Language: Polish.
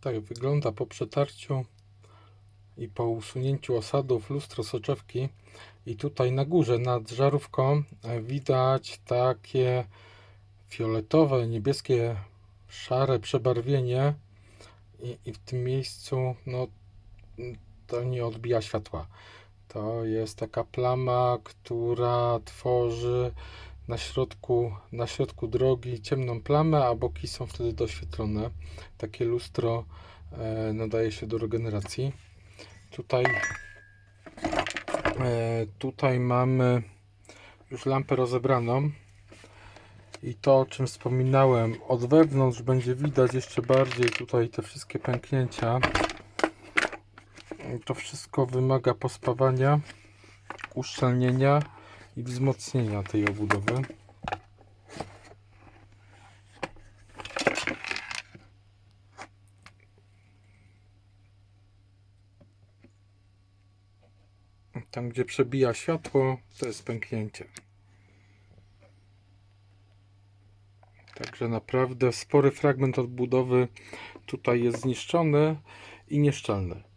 Tak wygląda po przetarciu i po usunięciu osadów lustro soczewki. I tutaj na górze nad żarówką widać takie fioletowe, niebieskie, szare przebarwienie i, i w tym miejscu no, to nie odbija światła. To jest taka plama, która tworzy na środku, na środku drogi ciemną plamę, a boki są wtedy doświetlone. Takie lustro e, nadaje się do regeneracji. Tutaj, e, tutaj mamy już lampę rozebraną. I to, o czym wspominałem, od wewnątrz będzie widać jeszcze bardziej tutaj te wszystkie pęknięcia. To wszystko wymaga pospawania, uszczelnienia i wzmocnienia tej obudowy. Tam, gdzie przebija światło, to jest pęknięcie. Także naprawdę spory fragment odbudowy tutaj jest zniszczony i nieszczelny.